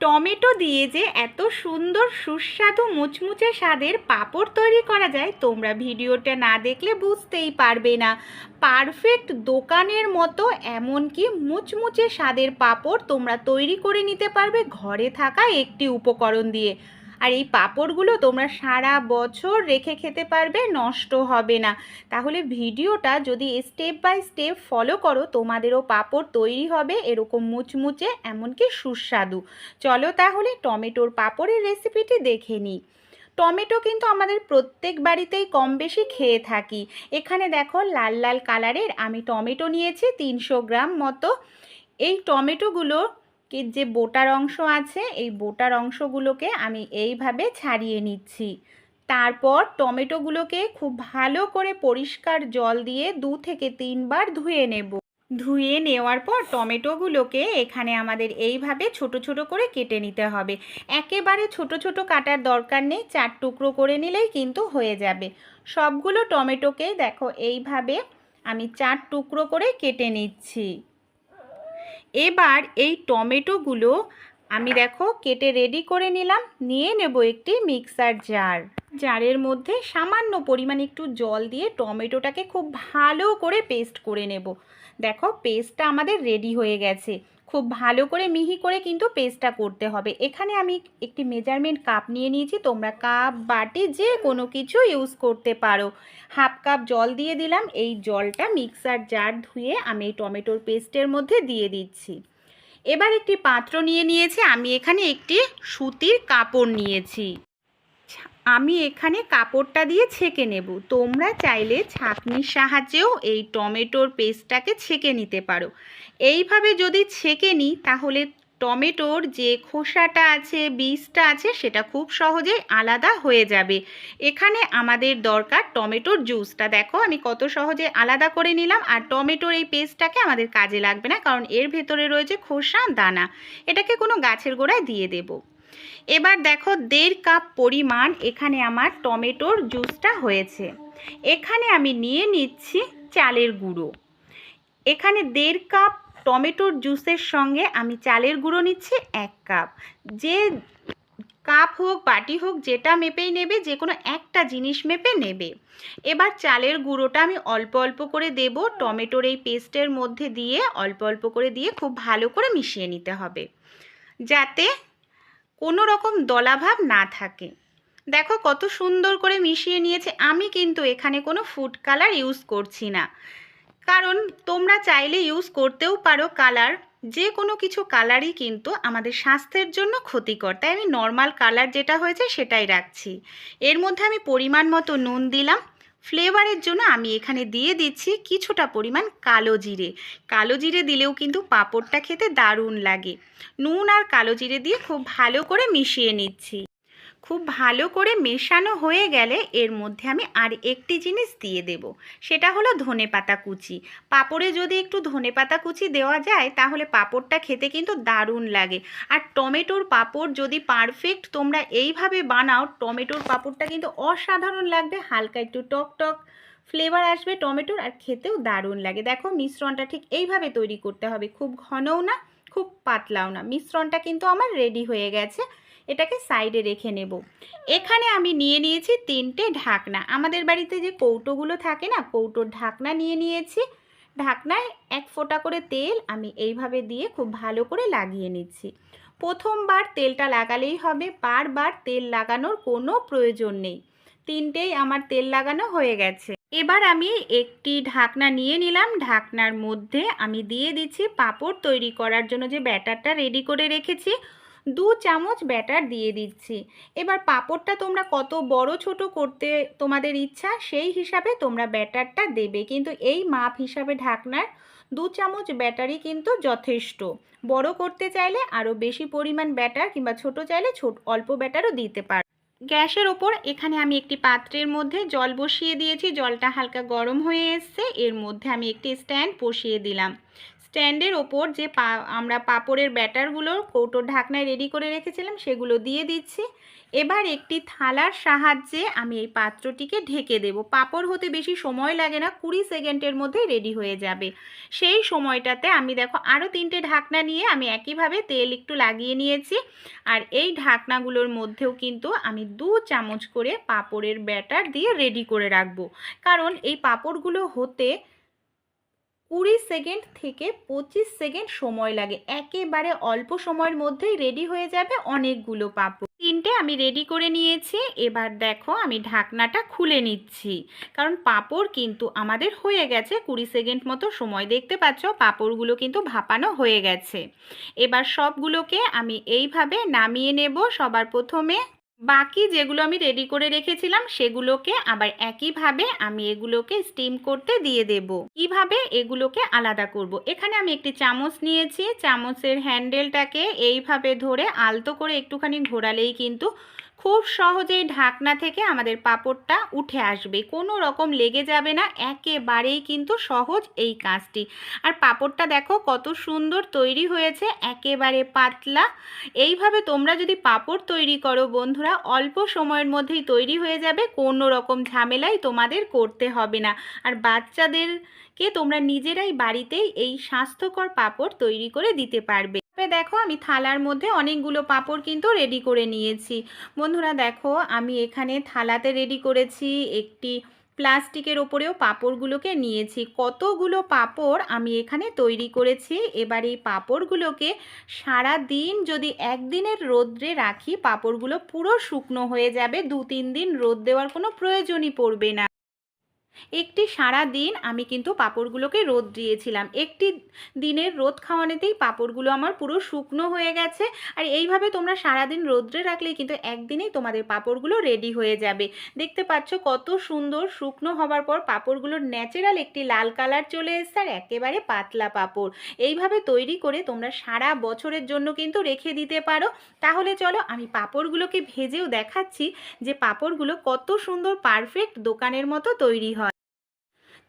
Tomato দিয়ে যে এত সুন্দর সুস্বাদু মুচমুচে স্বাদের পাপড় তৈরি করা যায়, তোমরা ভিডিওটা না দেখলে বুঝতেই পারবে না। পারফেক্ট দোকানের মতো এমনকি মুচমুচে স্বাদের পাপড় তোমরা তৈরি করে নিতে পারবে ঘরে থাকা একটি উপকরণ দিয়ে। আর এই পাঁপড়গুলো তোমরা সারা বছর রেখে খেতে পারবে, নষ্ট হবে না। তাহলে ভিডিওটা যদি স্টেপ বাই স্টেপ ফলো করো, তোমাদেরও পাঁপড় তৈরি হবে এরকম মুচমুচে, এমনকি সুস্বাদু। চলো তাহলে টমেটোর পাঁপড়ের রেসিপিটি দেখে নিই। টমেটো কিন্তু আমাদের প্রত্যেক বাড়িতেই কম বেশি খেয়ে থাকি। এখানে দেখো লাল লাল কালারের আমি টমেটো নিয়েছি তিনশো গ্রাম মতো। এই টমেটোগুলো কি যে বোটার অংশ আছে, এই বোটার অংশগুলোকে আমি এইভাবে ছাড়িয়ে নিচ্ছি। তারপর টমেটোগুলোকে খুব ভালো করে পরিষ্কার জল দিয়ে দু থেকে তিনবার ধুয়ে নেব। ধুয়ে নেওয়ার পর টমেটোগুলোকে এখানে আমাদের এইভাবে ছোট ছোট করে কেটে নিতে হবে। একেবারে ছোট ছোট কাটার দরকার নেই, চার টুকরো করে নিলেই কিন্তু হয়ে যাবে। সবগুলো টমেটোকে দেখো, এইভাবে আমি চার টুকরো করে কেটে নিচ্ছি। এবার এই টমেটোগুলো আমি দেখো কেটে রেডি করে নিলাম। নিয়ে নেব একটি মিক্সার জার জারের মধ্যে সামান্য পরিমাণ একটু জল দিয়ে টমেটোটাকে খুব ভালো করে পেস্ট করে নেব। দেখো পেস্টটা আমাদের রেডি হয়ে গেছে। খুব ভালো করে মিহি করে কিন্তু পেস্টটা করতে হবে। এখানে আমি একটি মেজারমেন্ট কাপ নিয়ে নিয়েছি। তোমরা কাপ বাটি যে কোনো কিছু ইউজ করতে পারো। হাফ কাপ জল দিয়ে দিলাম। এই জলটা মিক্সার জার ধুয়ে আমি এই টমেটোর পেস্টের মধ্যে দিয়ে দিচ্ছি। এবার একটি পাত্র নিয়ে নিয়েছি। আমি এখানে একটি সুতির কাপড় নিয়েছি। আমি এখানে কাপড়টা দিয়ে ছেঁকে নেব। তোমরা চাইলে ছাঁকনির সাহায্যেও এই টমেটোর পেস্টটাকে ছেঁকে নিতে পারো। এইভাবে যদি ছেঁকে নিই তাহলে টমেটোর যে খোসাটা আছে, বীজটা আছে, সেটা খুব সহজেই আলাদা হয়ে যাবে। এখানে আমাদের দরকার টমেটোর জুসটা। দেখো, আমি কত সহজে আলাদা করে নিলাম আর টমেটোর এই পেস্টটাকে আমাদের কাজে লাগবে না, কারণ এর ভেতরে রয়েছে খোসা, দানা। এটাকে কোনো গাছের গোড়ায় দিয়ে দেব। এবার দেখো দেড় কাপ পরিমাণ এখানে আমার টমেটোর জুসটা হয়েছে। এখানে আমি নিয়ে নিচ্ছি চালের গুঁড়ো। এখানে দেড় কাপ টমেটোর জুসের সঙ্গে আমি চালের গুঁড়ো নিচ্ছি, এক কাপ। যে কাপ হোক, বাটি হোক, যেটা মেপেই নেবে যে কোনো একটা জিনিস মেপে নেবে। এবার চালের গুঁড়োটা আমি অল্প অল্প করে দেব। টমেটোর এই পেস্টের মধ্যে দিয়ে অল্প অল্প করে দিয়ে খুব ভালো করে মিশিয়ে নিতে হবে। যাতে কোনো রকম দলাভাব না থাকে। দেখো কত সুন্দর করে মিশিয়ে নিয়েছে। আমি কিন্তু এখানে কোনো ফুড কালার ইউজ করছি না। কারণ তোমরা চাইলে ইউজ করতেও পারো কালার যে কোনো কিছু কালারই কিন্তু আমাদের স্বাস্থ্যের জন্য ক্ষতিকর। তাই আমি নর্মাল কালার যেটা হয়েছে সেটাই রাখছি। এর মধ্যে আমি পরিমাণ মতো নুন দিলাম। ফ্লেভারের জন্য আমি এখানে দিয়ে দিচ্ছি কিছুটা পরিমাণ কালো জিরে। কালো জিরে দিলেও কিন্তু পাঁপড়টা খেতে দারুণ লাগে। নুন আর কালো জিরে দিয়ে খুব ভালো করে মিশিয়ে নিচ্ছি। খুব ভালো করে মেশানো হয়ে গেলে এর মধ্যে আমি আর একটি জিনিস দিয়ে দেব। সেটা হলো ধনে পাতা কুচি। পাঁপড়ে যদি একটু ধনে পাতা কুচি দেওয়া যায়, তাহলে পাঁপড়টা খেতে কিন্তু দারুণ লাগে। আর টমেটোর পাঁপড় যদি পারফেক্ট তোমরা এইভাবে বানাও, টমেটোর পাঁপড়টা কিন্তু অসাধারণ লাগবে। হালকা একটু টক টক ফ্লেভার আসবে টমেটোর আর খেতেও দারুণ লাগে। দেখো মিশ্রণটা ঠিক এইভাবে তৈরি করতে হবে। খুব ঘনও না, খুব পাতলাও না। মিশ্রণটা কিন্তু আমার রেডি হয়ে গেছে। এটাকে সাইডে রেখে নেব। এখানে আমি নিয়ে নিয়েছি তিনটে ঢাকনা। আমাদের বাড়িতে যে কৌটোগুলো থাকে না, কৌটোর ঢাকনা নিয়ে নিয়েছি। ঢাকনায় এক ফোঁটা করে তেল আমি এইভাবে দিয়ে খুব ভালো করে লাগিয়ে নিচ্ছি। প্রথমবার তেলটা লাগালেই হবে, বারবার তেল লাগানোর কোনো প্রয়োজন নেই। তিনটেই আমার তেল লাগানো হয়ে গেছে। এবার আমি একটি ঢাকনা নিয়ে নিলাম। ঢাকনার মধ্যে আমি দিয়ে দিচ্ছি পাঁপড় তৈরি করার জন্য যে ব্যাটারটা রেডি করে রেখেছি। দু চামচ ব্যাটার দিয়ে দিচ্ছি। এবার পাঁপড়টা তোমরা কত বড় ছোট করতে তোমাদের ইচ্ছা, সেই হিসাবে তোমরা ব্যাটারটা দেবে। কিন্তু এই মাপ হিসাবে ঢাকনার দু চামচ ব্যাটারই কিন্তু যথেষ্ট। বড় করতে চাইলে আরও বেশি পরিমাণ ব্যাটার কিংবা ছোট চাইলে ছোট, অল্প ব্যাটারও দিতে পারো। গ্যাসের ওপর এখানে আমি একটি পাত্রের মধ্যে জল বসিয়ে দিয়েছি। জলটা হালকা গরম হয়ে এসছে। এর মধ্যে আমি একটি স্ট্যান্ড বসিয়ে দিলাম। স্ট্যান্ডের ওপর যে পা, আমরা পাঁপড়ের ব্যাটারগুলো কৌটোর ঢাকনায় রেডি করে রেখেছিলাম, সেগুলো দিয়ে দিচ্ছি। এবার একটি থালার সাহায্যে আমি এই পাত্রটিকে ঢেকে দেব। পাপড় হতে বেশি সময় লাগে না, কুড়ি সেকেন্ডের মধ্যে রেডি হয়ে যাবে। সেই সময়টাতে আমি দেখো আরও তিনটে ঢাকনা নিয়ে আমি একইভাবে তেল একটু লাগিয়ে নিয়েছি। আর এই ঢাকনাগুলোর মধ্যেও কিন্তু আমি দু চামচ করে পাপড়ের ব্যাটার দিয়ে রেডি করে রাখব। কারণ এই পাপড়গুলো হতে কুড়ি সেকেন্ড থেকে পঁচিশ সেকেন্ড সময় লাগে। একেবারে অল্প সময়ের মধ্যেই রেডি হয়ে যাবে অনেকগুলো পাঁপড়। তিনটে আমি রেডি করে নিয়েছি। এবার দেখো আমি ঢাকনাটা খুলে নিচ্ছি। কারণ পাপড় কিন্তু আমাদের হয়ে গেছে কুড়ি সেকেন্ড মতো সময়। দেখতে পাচ্ছ পাপড়গুলো কিন্তু ভাপানো হয়ে গেছে। এবার সবগুলোকে আমি এইভাবে নামিয়ে নেব সবার প্রথমে। বাকি যেগুলো আমি রেডি করে রেখেছিলাম, সেগুলোকে আবার একইভাবে আমি এগুলোকে স্টিম করতে দিয়ে দেব। কীভাবে? এগুলোকে আলাদা করব। এখানে আমি একটি চামচ নিয়েছি। চামচের হ্যান্ডেলটাকে এইভাবে ধরে আলতো করে একটুখানি ঘোরালেই কিন্তু খুব সহজেই ঢাকনা থেকে আমাদের পাপড়টা উঠে আসবে। কোনো রকম লেগে যাবে না, একেবারেই কিন্তু সহজ এই কাজটি। আর পাপড়টা দেখো কত সুন্দর তৈরি হয়েছে, একেবারে পাতলা। এইভাবে তোমরা যদি পাপড় তৈরি করো বন্ধুরা, অল্প সময়ের মধ্যেই তৈরি হয়ে যাবে, কোনো রকম ঝামেলাই তোমাদের করতে হবে না। আর বাচ্চাদেরকে তোমরা নিজেরাই বাড়িতেই এই স্বাস্থ্যকর পাপড় তৈরি করে দিতে পারবে। দেখো আমি থালার মধ্যে অনেকগুলো পাপড় কিন্তু রেডি করে নিয়েছি। বন্ধুরা দেখো, আমি এখানে থালাতে রেডি করেছি একটি প্লাস্টিকের ওপরেও পাপড়গুলোকে নিয়েছি। কতগুলো পাপড় আমি এখানে তৈরি করেছি। এবার এই পাপড়গুলোকে সারা দিন যদি একদিনের রোদ্রে রাখি, পাপড়গুলো পুরো শুকনো হয়ে যাবে। দু তিন দিন রোদ দেওয়ার কোনো প্রয়োজনই পড়বে না। একটি সারা দিন আমি কিন্তু পাঁপড়গুলোকে রোদ দিয়েছিলাম। একটি দিনের রোদ খাওয়ানোতেই পাঁপড়গুলো আমার পুরো শুকনো হয়ে গেছে। আর এইভাবে তোমরা সারাদিন রোদ্রে রাখলেই কিন্তু একদিনেই তোমাদের পাঁপড়গুলো রেডি হয়ে যাবে। দেখতে পাচ্ছ কত সুন্দর শুকনো হবার পর পাঁপড়গুলোর ন্যাচারাল একটি লাল কালার চলে এসছে আর একেবারে পাতলা পাঁপড়। এইভাবে তৈরি করে তোমরা সারা বছরের জন্য কিন্তু রেখে দিতে পারো। তাহলে চলো আমি পাঁপড়গুলোকে ভেজেও দেখাচ্ছি যে পাঁপড়গুলো কত সুন্দর পারফেক্ট দোকানের মতো তৈরি হয়।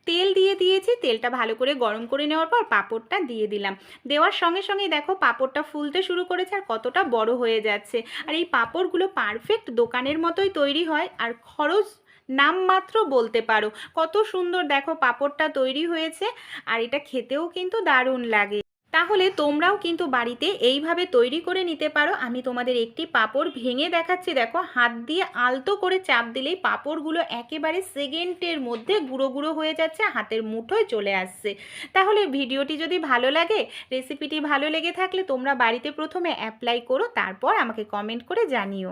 তেল দিয়ে দিয়েছি, তেলটা ভালো করে গরম করে নেওয়ার পর পাপড়টা দিয়ে দিলাম। দেওয়ার সঙ্গে সঙ্গে দেখো পাপড়টা ফুলতে শুরু করেছে আর কতটা বড় হয়ে যাচ্ছে। আর এই পাপড়গুলো পারফেক্ট দোকানের মতোই তৈরি হয় আর খরচ নামমাত্র বলতে পারো। কত সুন্দর দেখো পাপড়টা তৈরি হয়েছে আর এটা খেতেও কিন্তু দারুণ লাগে। তাহলে তোমরাও কিন্তু বাড়িতে এইভাবে তৈরি করে নিতে পারো। আমি তোমাদের একটি পাপড় ভেঙে দেখাচ্ছি। দেখো, হাত দিয়ে আলতো করে চাপ দিলেই পাপড়গুলো একেবারে সেকেন্ডের মধ্যে গুঁড়ো গুঁড়ো হয়ে যাচ্ছে, হাতের মুঠোয় চলে আসছে। তাহলে ভিডিওটি যদি ভালো লাগে, রেসিপিটি ভালো লেগে থাকলে তোমরা বাড়িতে প্রথমে অ্যাপ্লাই করো, তারপর আমাকে কমেন্ট করে জানিও।